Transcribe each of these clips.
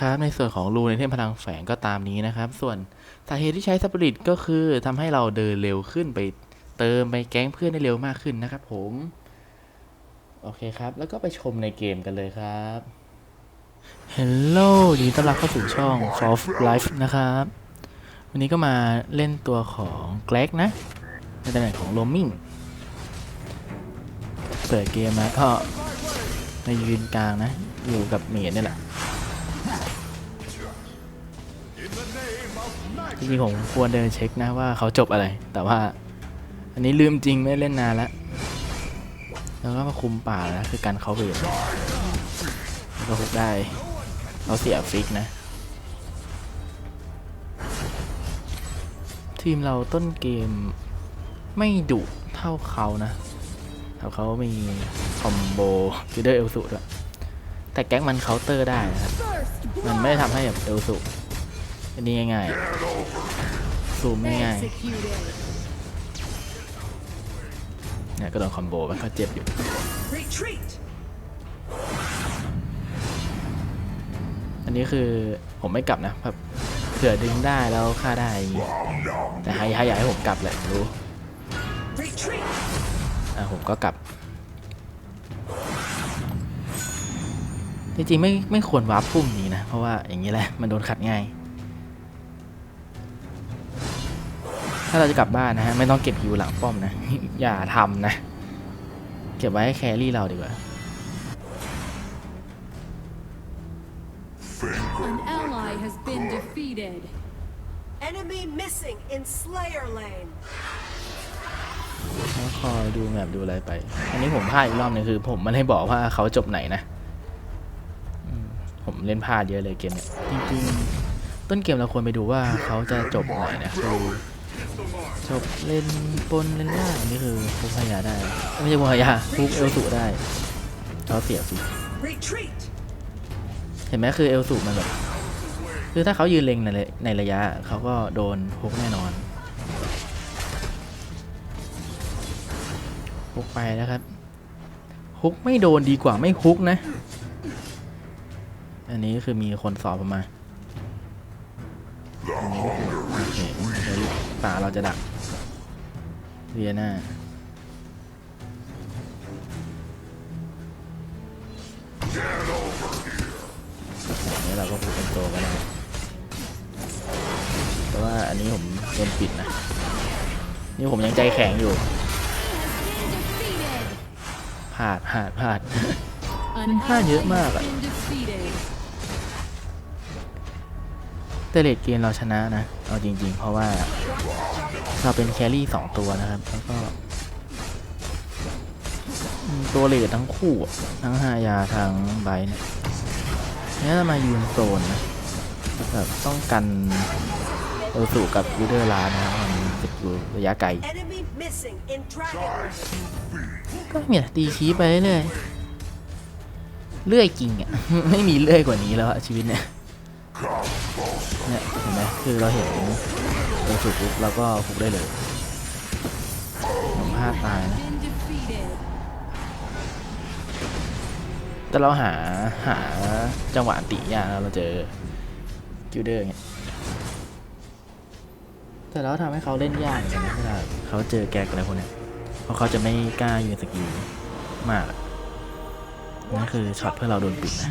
ครับ ในส่วนของรูในเทพพลังแฝงก็ตามนี้นะครับ ส่วนสาเหตุที่ใช้สปิริตก็คือทำให้เราเดินเร็วขึ้นไปเติมไปแก๊งเพื่อนได้เร็วมากขึ้นนะครับผม โอเคครับ แล้วก็ไปชมในเกมกันเลยครับ Hello ยินดีต้อนรับเข้าสู่ช่อง f o r Life นะครับ วันนี้ก็มาเล่นตัวของแกลกนะ ในตำแหน่งของ Roaming เปิดเกมมาก็มายืนกลางนะ อยู่กับเมียนี่แหละ จริงๆผมควรเดินเช็คนะว่าเขาจบอะไร แต่ว่า อันนี้ลืมจริงไม่เล่นนานแล้ว แล้วก็มาคุมป่าแล้วคือการเขาเวทก็ฮุกได้เขาเสียฟิกนะ ทีมเราต้นเกมไม่ดุเท่าเขานะแต่เขามีคอมโบจูเดอร์เอลสุด้วยแต่แก๊กมันเคาน์เตอร์ได้นะครับ มันไม่ได้ทำให้แบบเอลสุ อันนี้ง่ายๆซูมง่ายๆ Executed. เนี่ยก็โดนคอมโบมันก็เจ็บอยู่ Retreat. อันนี้คือผมไม่กลับนะแบบเผื่อดึงได้แล้วฆ่าได้อย่างงี้แต่ให้ให้อยากให้ผมกลับแหละรู้ Retreat. อะผมก็กลับจริงๆไม่ไม่ควรวาร์ปพุ่มนี้นะ เพราะว่าอย่างนี้แหละ มันโดนขัดง่าย ถ้าเราจะกลับบ้านนะฮะไม่ต้องเก็บฮิวหลังป้อมนะ อย่าทำนะ เก็บไว้ให้แครี่เราดีกว่า An ally has been defeated. Enemy missing in Slayer Lane. แล้วคอยดูแมปดูอะไรไป อันนี้ผมพลาดอีกรอบหนึงคือ ผมไม่ได้บอกว่าเขาจบไหนนะอืมผมเล่นพลาดเยอะเลยเกมเนี่ยจริงๆ ต้นเกมเราควรไปดูว่าเขาจะจบไหนนะคือ จบเล่นปนเล่นล่างอันนี้คือพุกพยาได้ ไม่ใช่พุกพยาพุกเอลสุได้เขาเสียฟิ Retreat. เห็นไหมคือเอลสุมันแบบคือถ้าเขายืนเล็งในระในระยะเขาก็โดนพุกแน่นอนพุกไปแล้วครับฮุกไม่โดนดีกว่าไม่ฮุกนะ อันนี้คือมีคนสอบผมมา ป่าเราจะดักเรียน่าอันนี้เราก็พูดเป็นโตกันแล้วแต่ว่าอันนี้ผมโดนปิดนะ นี่ผมยังใจแข็งอยู่พลาดพลาดพลาด An Ha, ally nhớ mà has vậy. been defeated. แต่เลดเกมเราชนะนะ เอาจริง ๆ เพราะว่า เราเป็นแครี่สองตัวนะครับ แล้วก็อืมตัวเลดทั้งคู่อะทั้งฮายาทั้งไบร์ทเนี่ยเนี่ยเรามายืนโซนนะแบบต้องกันเอลสูกับยูเดอร์ลานะครับมันจะอยู่ระยะไกล Enemy missing in Dragon. ก็เนี่ยตีชี้ไปเรื่อยเลื่อยจริงอะ ไม่มีเลื่อยกว่านี้แล้วอะชีวิตเนี่ยเนี่ยเห็นไหมคือเราเห็น เราสุดปุ๊บเราก็ฟุกได้เลยผมพลาดตายนะ Been defeated. แต่เราหาหาจังหวะติยากนะเราเจอจิวเดอร์เนี่ยแต่เราทำให้เขาเล่นยากเหมือนกันนะเวลาเขาเจอแก๊กอะไรพวกเนี้ยเพราะเขาจะไม่กล้ายืนสกิลมากอะนั่นคือช็อตเพื่อเราโดนปิดนะ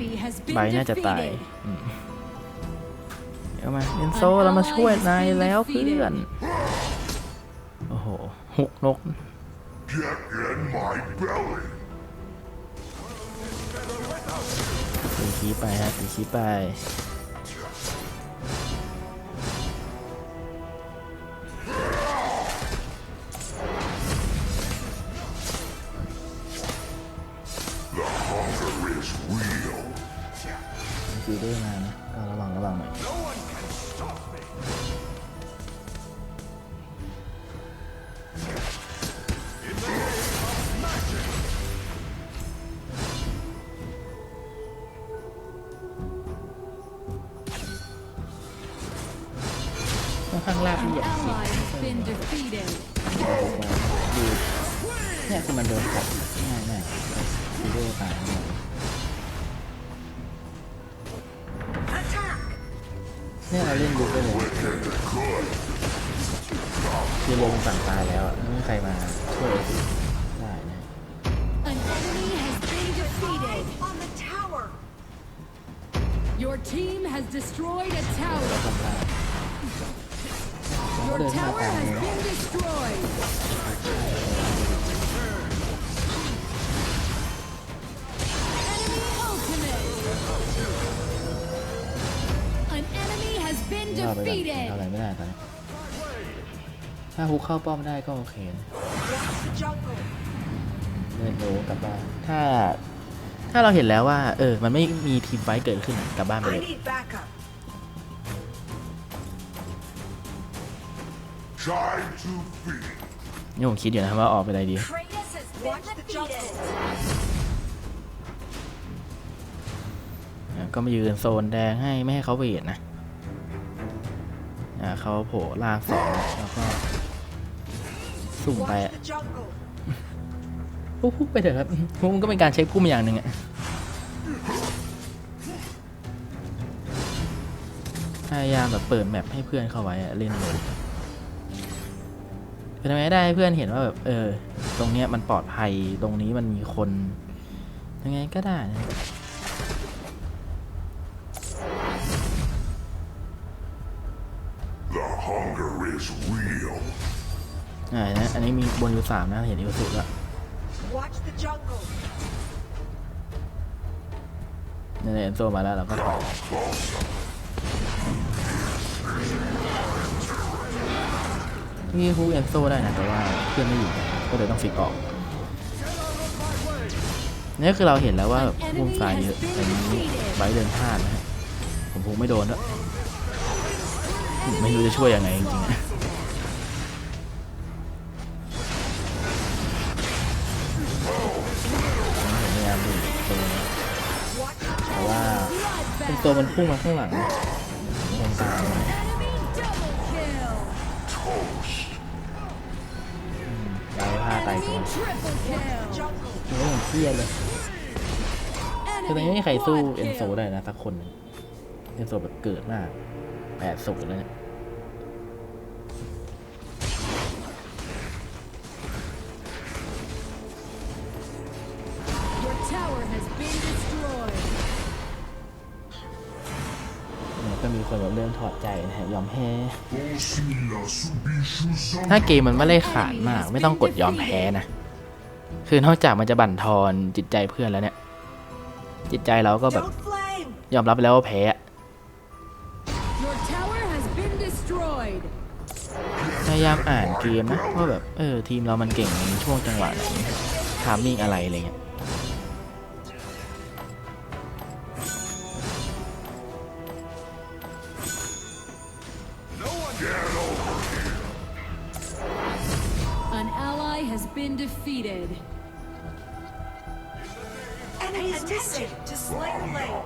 An ally has been defeated. An enemy has ใบ been น่าจะตาย defeated. อืมเอามาเอนโซเรามาช่วยนายแล้วเพื่อน โอ้โหหุกนก Get in my belly. ตีคีไปฮะตีคีไป ดูเนี่ยคือมันโดนกัดง่ายมากซีโร่ตายเนี่ยเนี่ยเราเล่นลุกได้เลยคือลงสั่งตายแล้วไม่มีใครมาช่วยได้นะ An enemy has been defeated. On the tower! Your team has destroyed a tower. ทำได้ Your เดินหน้าตามเลยนะรอไปก่อนทำอะไรไม่ได้ตอนนี้ถ้าฮุกเข้าป้อมได้ก็โอเคนะเดินโลกลับบ้านถ้า ถ้าเราเห็นแล้วว่า เออ มันไม่มีทีมไฟเกิดขึ้นกลับบ้านไปเลย นี่ผมคิดอยู่นะว่าออกไปอะไรดี Kratos has Watch the jungle! อะก็มายืนโซนแดงให้ไม่ให้เขาเวทนะอ่าเขาโผล่ล่างสองแล้วก็สุ่มไป Watch อะ the jungle! ปุ๊บๆไปเถอะครับพวกมันก็เป็นการเช็คพุ่มอย่างหนึ่งอะพยายามแบบเปิดแมปให้เพื่อนเข้าไว้อะเล่นเลย คือทำไมได้ให้เพื่อนเห็นว่าแบบเออ ตรงเนี้ยมันปลอดภัยตรงนี้มันมีคน ยังไงก็ได้นะ The hunger is real. อ่านะอันนี้มีบนอยู่สามนะเห็นอีกสุดแล้ว Watch the jungle! เนี่ยเอ็นโซมาแล้วเราก็ถอย นี่ฮูเอนโซได้นะแต่ว่าเพื่อนไม่อยู่ก็เลยต้องฟิกออกนี่คือเราเห็นแล้วว่าพุ่มซ้ายเยอะแต่นี้ไบร์เดินพลาดนะฮะผมพุงไม่โดนด้วไม่รู้จะช่วยยังไงจริงๆอะพยายามดูตัวแต่ว่าเป็นตัวมันพุ่งมาข้างหลัง ตายตัว Enemy triple kill. jungle! โอ้ยผมเครียดเลยคือตอนนี้ไม่มีใครสู้เอ็นโซ Quad ได้นะสักคนหนึ่งเอ็นโซแบบเกิดมากแปดสุดแล้วเนี่ย ก็มีคนแบบเริ่มถอดใจนะฮะยอมแพ้ Osmila subishu ถ้าเกมมันไม่ได้ขาดมาก ไม่ต้องกดยอมแพ้นะ คือนอกจากมันจะบั่นทอนจิตใจเพื่อนแล้วเนี่ย จิตใจเราก็แบบ Don't flame! ยอมรับไปแล้วว่าแพ้ Your tower has been destroyed. พยายามอ่านเกมนะว่าแบบเออทีมเรามันเก่งในช่วงจังหวะไหนทามมิ่งอะไรอะไรเงี้ย been defeated. Enemy attention to Slayer Lane!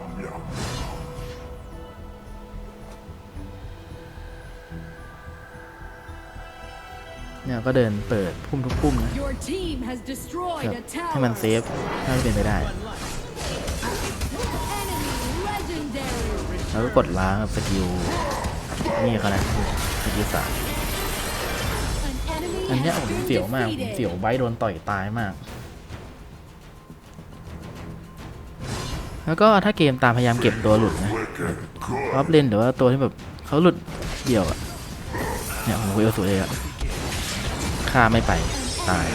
เนี่ยก็เดินเปิดพุ่มทุกพุ่มนะ Your team has destroyed แบบ a ให้มัน tower. เซฟถ้าเป็นไปได้ Enemy legendary. แล้วก็กดล้างกับสกิลนี่เขานะสกิลสาม An enemy อันนี้ผมเสียวมากผมเสียวไบโดนต่อยตายมาก แล้วก็ถ้าเกมตามพยายามเก็บตัวหลุดนะ Wicked ออฟเลนหรือว่าตัวที่แบบเขาหลุดเดี่ยวอะเนี่ยผมเวลสุดเลยอะฆ่าไม่ไปตาย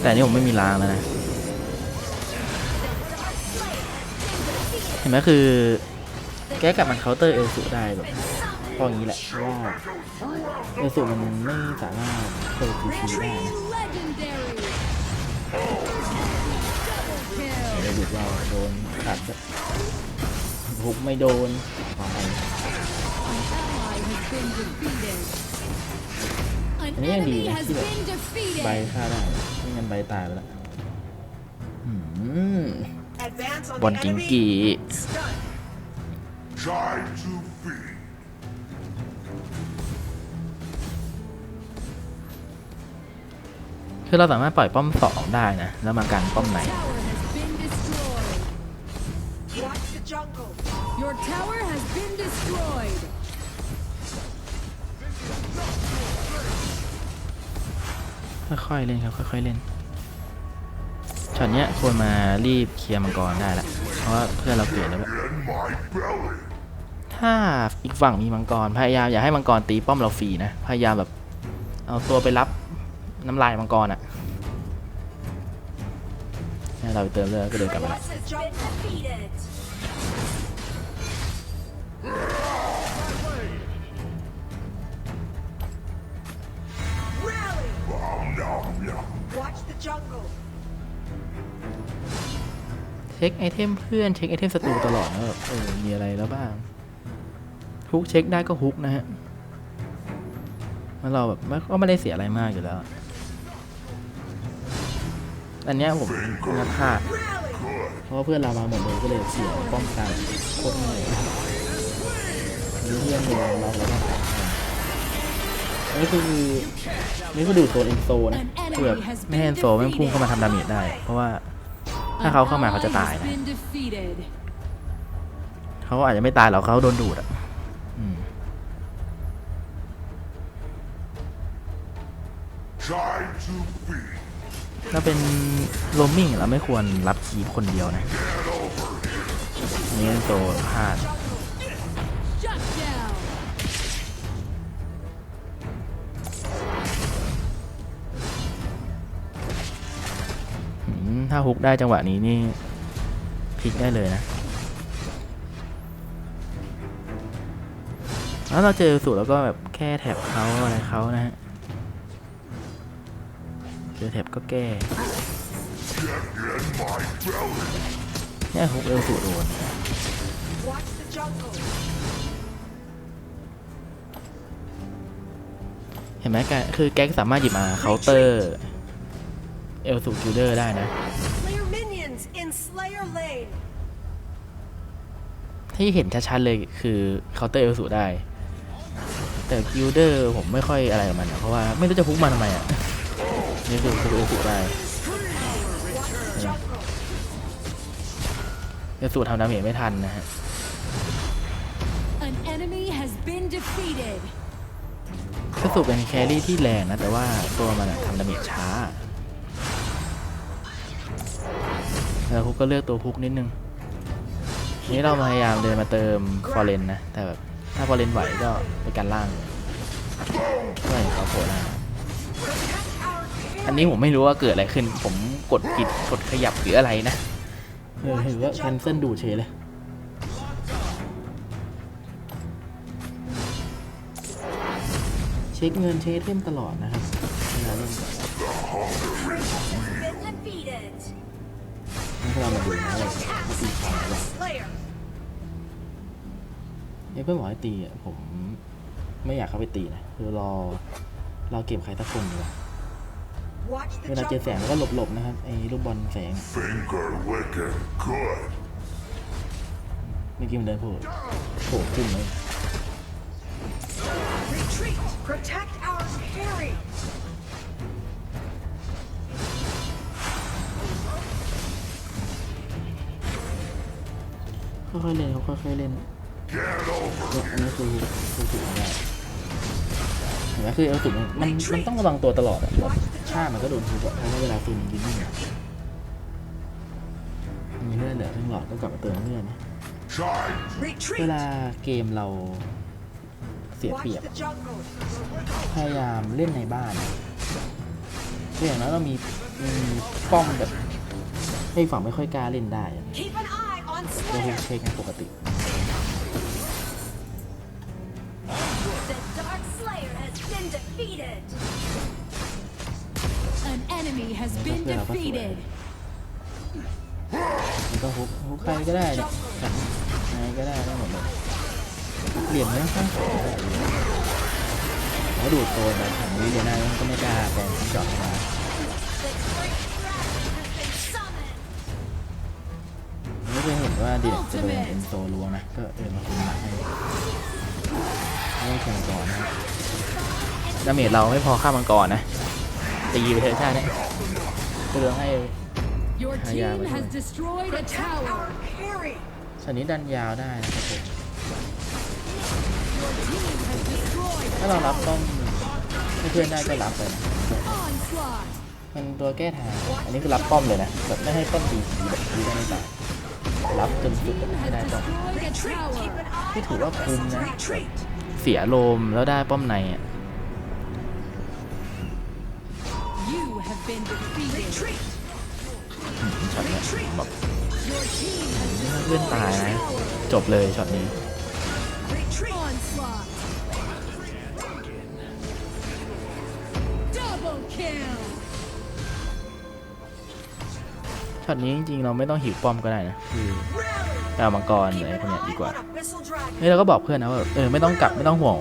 แต่นนี่ผมไม่มีล้างแล้วนะ เห็นไหมคือ แก้กับมันเคาน์เตอร์เอลสุได้แบบ พออย่างนี้แหละเพราะว่าเอลสุมันไม่สามารถเปิดทีทีได้ Retreat นะ legendary. Double เดี๋ยว kill. ดูเราโดนขัดแบบฮุกไม่โดนตาย An ally has been defeated. An อันนี้ยังดี enemy นะ has ที่แบบ been ใบ defeated. ฆ่าได้ไม่งั้นใบตายไปแล้วอืม Advance on บอล the กิง enemy! กี Stun! Time to feed. คือเราสามารถปล่อยป้อมสองได้นะ แล้วมากันป้อมไหน Tower has been destroyed. Watch the jungle. Your tower has been destroyed. ค่อยๆเล่นครับค่อยๆเล่นช็อตเนี้ยควรมารีบเคลียร์มังกรได้ละเพราะว่าเพื่อนเราเกิดแล้วด้วย In my belly. ถ้าอีกฝั่งมีมังกรพยายามอย่าให้มังกรตีป้อมเราฟรีนะพยายามแบบเอาตัวไปรับ น้ำลายมังกรอะให้เราไปเติมเลือดก็เดินกลับมาละ Watch the jungle. Defeated. Rally. Nom nom nom. Watch the jungle. เช็คไอเทมเพื่อนเช็คไอเทมศัตรูตลอดนะแบบเออมีอะไรแล้วบ้างฮุกเช็คได้ก็ฮุกนะฮะแล้วเราแบบไม่ก็ไม่ได้เสียอะไรมากอยู่แล้ว อันเนี้ยผมน่าพลาดเพราะว่าเพื่อนเรามาหมดเลยก็เลยเสียป้องกันโคตรเหนื่อยนี่เพื่อนเราเราแล้วก็อันนี้คือนี่ก็ดูโซนเอ็นโซนะคือแบบไม่ให้เอ็นโซแม่พุ่งเข้ามาทำดาเมจได้ เพราะว่าถ้าเขาเข้ามาเขาจะตายนะเขาอาจจะไม่ตายหรอกเขาโดนดูดอะอืม ถ้าเป็นโรมมิ่งเราไม่ควรรับคีบคนเดียวนะนี่โซพลาดถ้าฮุกได้จังหวะนี้นี่พลิกได้เลยนะ แล้วเราเจอสูตรแล้วก็แบบแค่แท็บเขาอะไรเขานะฮะ เจอแท็บก็แก้เนี่ยฮุกเอลสูโดนเห็นไหมแกคือแก๊กสามารถหยิบมาเคาน์เตอร์เอลสูคิวเดอร์ได้นะที่เห็นชัดๆเลยคือเคาน์เตอร์เอลสูได้ แต่กิลเดอร์ผมไม่ค่อยอะไรกับมันอะเพราะว่าไม่รู้จะพุกมันทำไมอะ นี่คือคือเอลสูได้ Watch the jungle. เอลสูทำดาเมจไม่ทันนะฮะ An enemy has been defeated. เอลสูเป็นแครี่ที่แรงนะ แต่ว่าตัวมันอะทำดาเมจช้าแล้วพุกก็เลือกตัวพุกนิดนึง นี่เราพยายามเดินมาเติมฟอร์เรนนะ แต่แบบถ้าฟอร์เรนไหวก็ไปกันล่างก็เห็นเขาโผล่หน้า อันนี้ผมไม่รู้ว่าเกิดอะไรขึ้น ผมกดผิดกดขยับหรืออะไรนะเออเห็นว่าแคนเซิลดูเฉยเลยเช็คเงินเช็คเทมตลอดนะครับเวลาเล่น Been defeated. นี่ถ้าเรามาดูนะว่าตีขาหรือเปล่า Slayer. เนี่ยเพื่อนบอกให้ตีอะผมไม่อยากเข้าไปตีนะคือรอเราเก็บใครสักคนดีกว่า เว the ลาเจอแส jungle. งแล้วก็หลบๆนะครับไอ้ลูกบอลแสง Finger licking good. เมื่อกี้มันเดินโผล่โผล่ขึ้นเลย Retreat. Protect our carry. ค่อยๆเล่นครับค่อยๆเล่น Get over เนี่ยอันนี้คือคือถูกได้เห็น ไหมคือเอลสุดมันมันมันต้องระวังตัวตลอดอะแบบฆ่ามันก็โดนทุบอะเพราะว่าเวลาฟืนยิงนิ่งอะมีเลือดเหลือทั้งหลอดก็กลับมาเติมเลือดนะ Time เว Retreat. ลาเกมเราเสีย Watch เปรียบ the jungle. พยายามเล่นในบ้านคืออย่างน้อยเรามีมีป้อมแบบให้ฝั่งไม่ค่อยกล้าเล่นได้อะ Keep an eye on ก็คือ Slayer. เช็คกันปกติ enemy has been That's good, that's defeated. มันก็ฮุกฮุกใครก็ได้เนี่ยจับใครก็ได้ได้หมดเลยเหลี่ยมไม่ค่อยสวยเท่าไหร่เลยแล้วดูดโซนแบบของวิเลียนาก็ไม่กล้าแปลงที่จอดเข้ามา The Great Dragon has been summoned. ไม่เคยเห็นว่าดิเด็กจะโดนเอ็นโซลวงนะ ก็เออมาคุมมาให้ไม่ต้องแข่งก่อนนะดาเมจเราไม่พอฆ่ามังกรนะเอ ตีไปเถอะชาติเนี่ยเพื่อให้ Your Ah, yeah, team but- has destroyed a tower. Our carry. ช็อตนี้ดันยาวได้นะครับผม Your team has destroyed ถ้าเรารับป้อมให้เพื่อนได้ก็รับเลยนะ onslaught. มันตัวแก้ทาง อันนี้คือรับป้อมเลยนะแบบไม่ให้ป้อมตีผีแบบตีได้ไม่ตายรับจนสุด Team ให้ has ได้ป้อม destroyed a Retreat. tower. Keep an eye ที่ถือ on ว่า the คุ้ม vessels. นะ Retreat. เสียโลมแล้วได้ป้อมในอะ ช็อตเนี้ยแบบ Your team has ถ้าเพื่อน destroyed ตาย a นะ tower. จบเลยช็อตนี้ Retreat. Onslaught. Double kill. ช็อตนี้จริงๆ เราไม่ต้องหิวป้อมก็ได้นะคือ Rally. ไปเอามังกร Keep อะไร an พวกเนี้ย eye ดีกว่า on Abyssal Dragon. เฮ้ยเราก็บอกเพื่อนนะว่าแบบเออไม่ต้องกลับไม่ต้องห่วง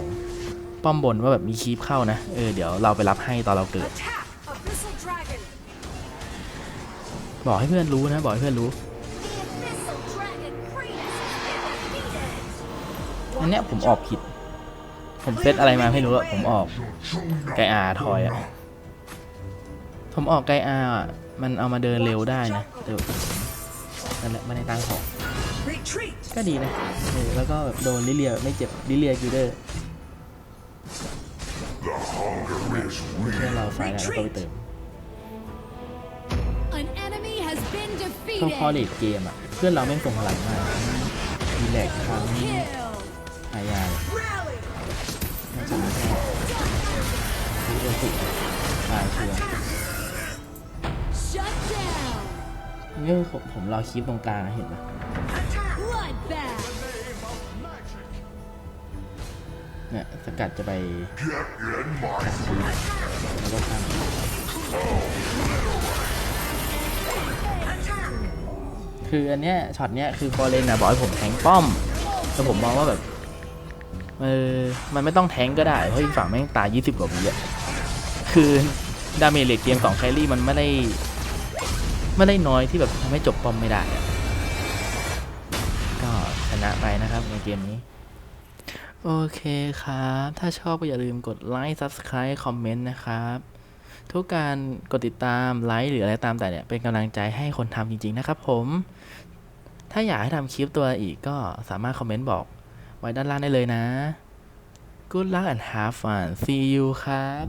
ป้อมบนว่าแบบมีคีปเข้านะ เออเดี๋ยวเราไปรับให้ตอนเราเกิด บอกให้เพื่อนรู้นะ บอกให้เพื่อนรู้ อันเนี้ยผมออกผิด ผมเซตอะไรมาไม่รู้อะผมออกไกอาทอยอะผมออกไกอาอะมันเอามาเดินเร็วได้นะแต่นั่นแหละไม่ได้ตั้งของ ก็ดีนะแล้วก็แบบโดนลิเลียไม่เจ็บลิเลียกิลเดอร์เพื่อเราไฟแล้วก็ไปเติม พอพอเลดเกมอะ เพื่อนเราแม่งส่งพลังมากดีแลกครั้ง Kill. หายายน่าจะไมีแค่ที่จะสุดตายเชัวร์ Shut down. นี่คือผมผมรอคลิปตรงกลางนะเห็นปะเนี่ยสกัดจะไปแล้วก็ข้าม คืออันเนี้ยช็อตเนี้ยคือฟอร์เรนนะบอกให้ผมแทงป้อมแต่ผมมองว่าแบบเออมันไม่ต้องแทงก็ได้ เพราะอีกฝั่งแม่งตาย20 กว่าวิอะคือดาเมจเลทเกม2แคลรี่มันไม่ได้ไม่ได้น้อยที่แบบทำให้จบป้อมไม่ได้อะก็ชนะไปนะครับในเกมนี้ โอเคครับ ถ้าชอบก็อย่าลืมกดไลค์ Subscribe คอมเมนต์นะครับ ทุกการกดติดตามไลค์หรืออะไรตามแต่เนี่ยเป็นกำลังใจให้คนทำจริงๆนะครับผม ถ้าอยากให้ทำคลิปตัวอีกก็สามารถคอมเมนต์บอกไว้ด้านล่างได้เลยนะ Good luck and have fun see you ครับ